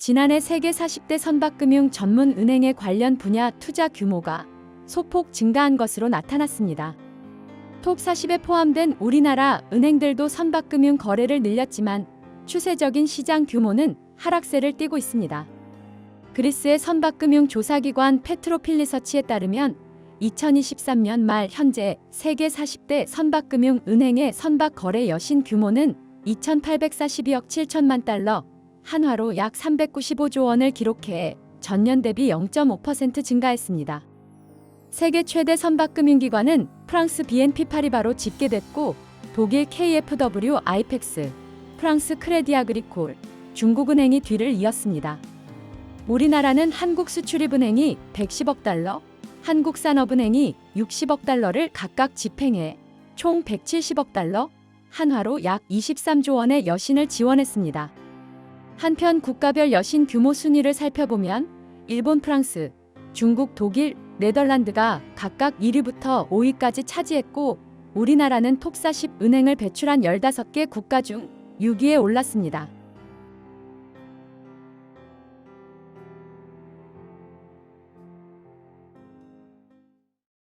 지난해 세계 40대 선박금융 전문 은행의 관련 분야 투자 규모가 소폭 증가한 것으로 나타났습니다. 톱40에 포함된 우리나라 은행들도 선박금융 거래를 늘렸지만 추세적인 시장 규모는 하락세를 띠고 있습니다. 그리스의 선박금융 조사기관 페트로필리서치에 따르면 2023년 말 현재 세계 40대 선박금융 은행의 선박 거래 여신 규모는 2,842억 7천만 달러, 한화로 약 395조 원을 기록해 전년 대비 0.5% 증가했습니다. 세계 최대 선박금융기관은 프랑스 BNP 파리바로 집계됐고 독일 KfW 아이펙스, 프랑스 크레디 아그리콜, 중국은행이 뒤를 이었습니다. 우리나라는 한국수출입은행이 110억 달러, 한국산업은행이 60억 달러를 각각 집행해 총 170억 달러, 한화로 약 23조 원의 여신을 지원했습니다. 한편 국가별 여신 규모 순위를 살펴보면 일본, 프랑스, 중국, 독일, 네덜란드가 각각 1위부터 5위까지 차지했고 우리나라는 톱40 은행을 배출한 15개 국가 중 6위에 올랐습니다.